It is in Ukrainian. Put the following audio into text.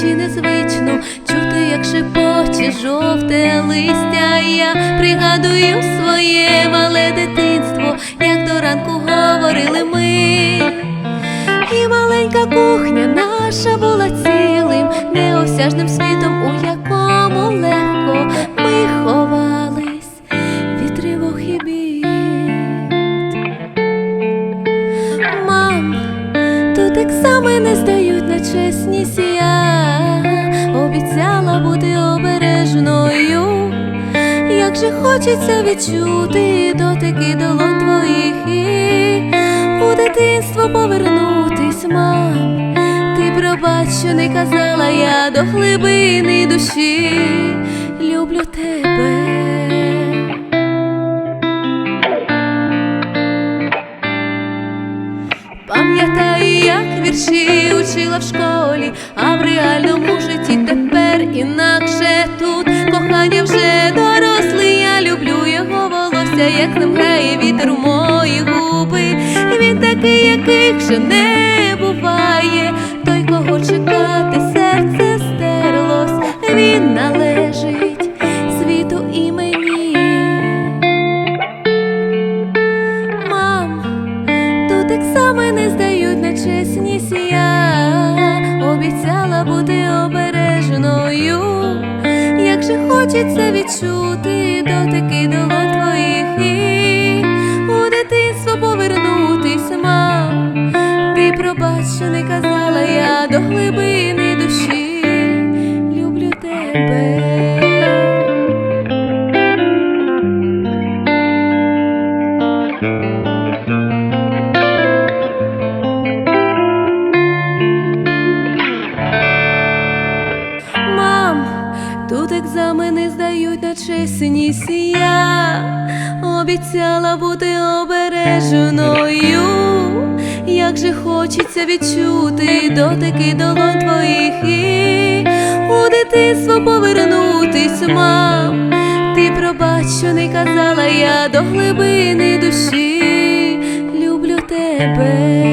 Чи незвично. Чути, як шепоче жовте листя, я пригадую своє мале дитинство, як до ранку говорили ми, і маленька кухня наша була цілим, неосяжним світом у як тут екзамени здають на чесність я обіцяла бути обережною. Як же хочеться відчути дотики долонь твоїх і у дитинство повернутись, мам. Ти пробач, що не казала я до глибини душі, люблю тебе. Вірші учила в школі, а в реальному житті тепер інакше тут кохання вже дорослий. Я люблю його волосся, як ним грає вітер у мої губи. Він такий, яких вже не буває. Той, кого чекати, серце стерлось. Він належить світу і мені. Мам, Тут екзамени здають на чесність я обіцяла бути обережною. Як же хочеться відчути дотики долонь твоїх і у дитинство повернутись, мам. Ти пробач, що не казала я до глибини здають на чесність я обіцяла бути обережною. Як же хочеться відчути дотики долонь твоїх і у дитинство повернутись, мам. Ти пробач, що не казала я до глибини душі, люблю тебе.